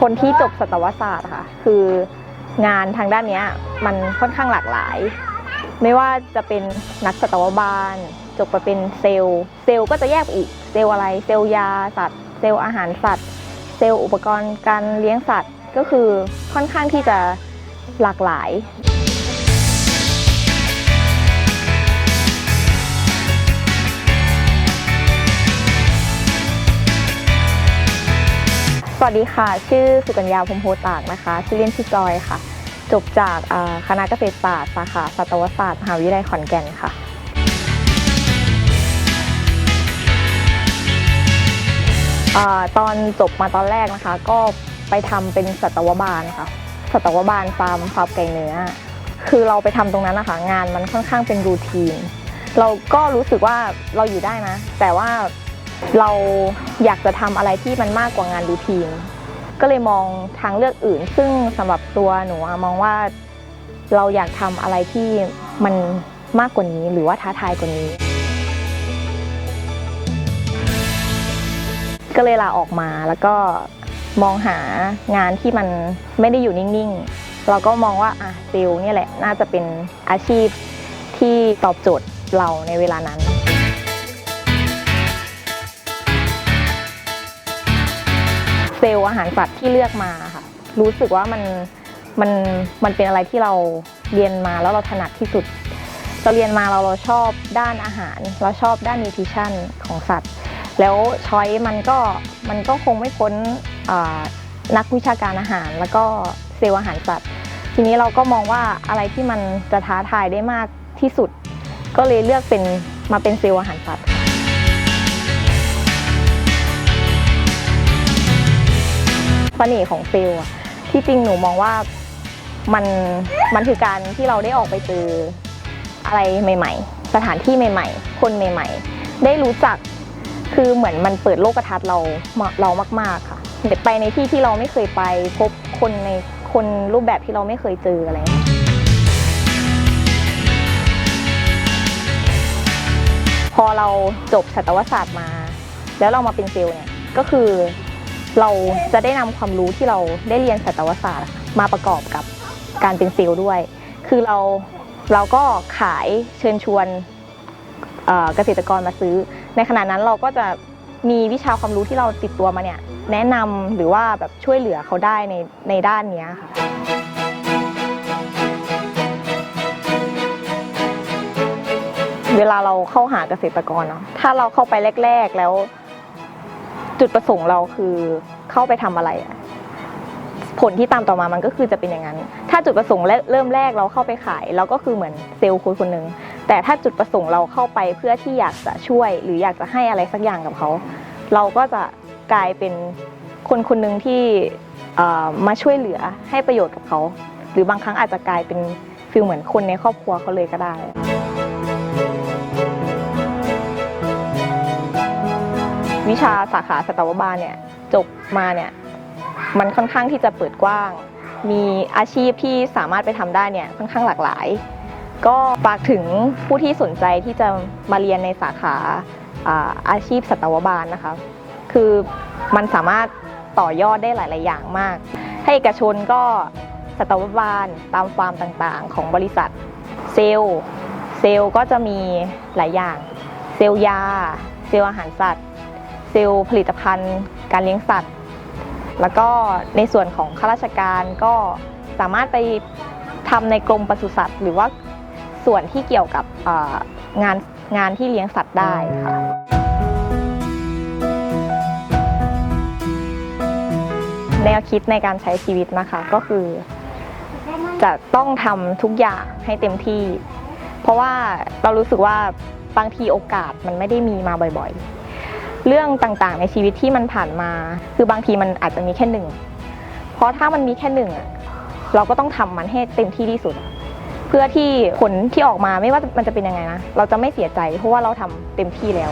คนที่จบสัตวศาสตร์ค่ะ คืองานทางด้านนี้มันค่อนข้างหลากหลาย ไม่ว่าจะเป็นนักสัตวบาล จบไปเป็นเซลล์เซลล์ก็จะแยกไปอีกเซลล์อะไร เซลล์ยาสัตว์ เซลล์อาหารสัตว์ เซลล์อุปกรณ์การเลี้ยงสัตว์ก็คือค่อนข้างที่จะหลากหลาย สวัสดีค่ะ ชื่อสุกัญญาพรมโพตากนะคะ ชื่อเล่นชื่อจอยค่ะ จบจากคณะเกษตรศาสตร์สาขาสัตวศาสตร์มหาวิทยาลัยขอนแก่นค่ะอตอนจบมาตอนแรกนะคะ ก็ไปทำเป็นสัตวบาลค่ะ สัตวบาลฟาร์มฟาร์มไก่เนื้อ คือเราไปทำตรงนั้นนะคะ งานมันค่อนข้างเป็นรูทีน เราก็รู้สึกว่าเราอยู่ได้นะ แต่ว่า เราอยากจะทำอะไรที่มันมากกว่างานรูทีน ก็เลยมองทางเลือกอื่น ซึ่งสำหรับตัวหนูอะมองว่าเราอยากทำอะไรที่มันมากกว่านี้หรือว่าท้าทายกว่านี้ ก็เลยลาออกมาแล้วก็มองหางานที่มันไม่ได้อยู่นิ่งๆ เราก็มองว่าอะเซลล์เนี่ยแหละน่าจะเป็นอาชีพที่ตอบโจทย์เราในเวลานั้น เซลล์อาหารสัตว์ที่เลือกมาค่ะ รู้สึกว่ามันมันมันเป็นอะไรที่เราเรียนมาแล้วเราถนัดที่สุด เราเรียนมาเราเราชอบด้านอาหาร เราชอบด้านนิวทริชั่นของสัตว์ แล้วช้อยมันก็มันก็คงไม่พ้นนักวิชาการอาหาร แล้วก็เซลล์อาหารสัตว์ ทีนี้เราก็มองว่าอะไรที่มันจะท้าทายได้มากที่สุด ก็เลยเลือกเป็นมาเป็นเซลล์อาหารสัตว์ สน่ห์ของเซลล์อะที่จริงหนูมองว่ามันมันคือการที่เราได้ออกไปเจออะไรใหม่ ๆ สถานที่ใหม่ ๆ คนใหม่ ๆ ได้รู้จักคือเหมือนมันเปิดโลกทัศน์เราเรามาก ๆค่ะไปในที่ที่เราไม่เคยไปพบคนในคนรูปแบบที่เราไม่เคยเจออะไรพอเราจบสัตวศาสตร์มา แล้วเรามาเป็นเซลล์เนี่ยก็คือ เราจะได้นำความรู้ที่เราได้เรียนสัตวศาสตร์มาประกอบกับการเป็นเซลล์ด้วย คือเราเราก็ขายเชิญชวนเกษตรกรมาซื้อ ในขณะนั้นเราก็จะมีวิชาความรู้ที่เราติดตัวมาเนี่ยแนะนำหรือว่าแบบช่วยเหลือเขาได้ในในด้านนี้ค่ะเวลาเราเข้าหาเกษตรกรเนาะถ้าเราเข้าไปแรก ๆ แล้ว จุดประสงค์เราคือเข้าไปทำอะไร ผลที่ตามต่อมามันก็คือจะเป็นอย่างนั้น ถ้าจุดประสงค์เริ่มแรกเราเข้าไปขายเราก็คือเหมือนเซลล์คนคนหนึ่งแต่ถ้าจุดประสงค์เราเข้าไปเพื่อที่อยากจะช่วย หรืออยากจะให้อะไรสักอย่างกับเขา เราก็จะกลายเป็นคนคนหนึ่งที่มาช่วยเหลือให้ประโยชน์กับเขา หรือบางครั้งอาจจะกลายเป็นฟิลเหมือนคนในครอบครัวเขาเลยก็ได้ วิชาสาขาสัตวบาลเนี่ยจบมาเนี่ยมันค่อนข้างที่จะเปิดกว้าง มีอาชีพที่สามารถไปทำได้เนี่ยค่อนข้างหลากหลาย ก็ฝากถึงผู้ที่สนใจที่จะมาเรียนในสาขาอาอาชีพสัตวบาลนะคะ คือมันสามารถต่อยอดได้หลาย ๆ อย่างมาก ให้เอกชนก็สัตวบาลตามฟาร์มต่าง ๆ ของบริษัทเซลล์ เซลล์ก็จะมีหลายอย่าง เซลล์ยา เซลล์อาหารสัตว์ เซลล์ผลิตภัณฑ์ การเลี้ยงสัตว์ แล้วก็ในส่วนของข้าราชการก็สามารถไปทำในกรมปศุสัตว์ หรือว่าส่วนที่เกี่ยวกับงานงานที่เลี้ยงสัตว์ได้ค่ะแนวคิดในการใช้ชีวิตนะคะก็คือ จะต้องทำทุกอย่างให้เต็มที่ เพราะว่าเรารู้สึกว่าบางทีโอกาสมันไม่ได้มีมาบ่อยๆ เรื่องต่างๆ ในชีวิตที่มันผ่านมา คือบางทีมันอาจจะมีแค่หนึ่ง เพราะถ้ามันมีแค่หนึ่งอะเราก็ต้องทำมันให้เต็มที่ที่สุด เพื่อที่ผลที่ออกมาไม่ว่ามันจะเป็นยังไงนะ เราจะไม่เสียใจ เพราะว่าเราทำเต็มที่แล้ว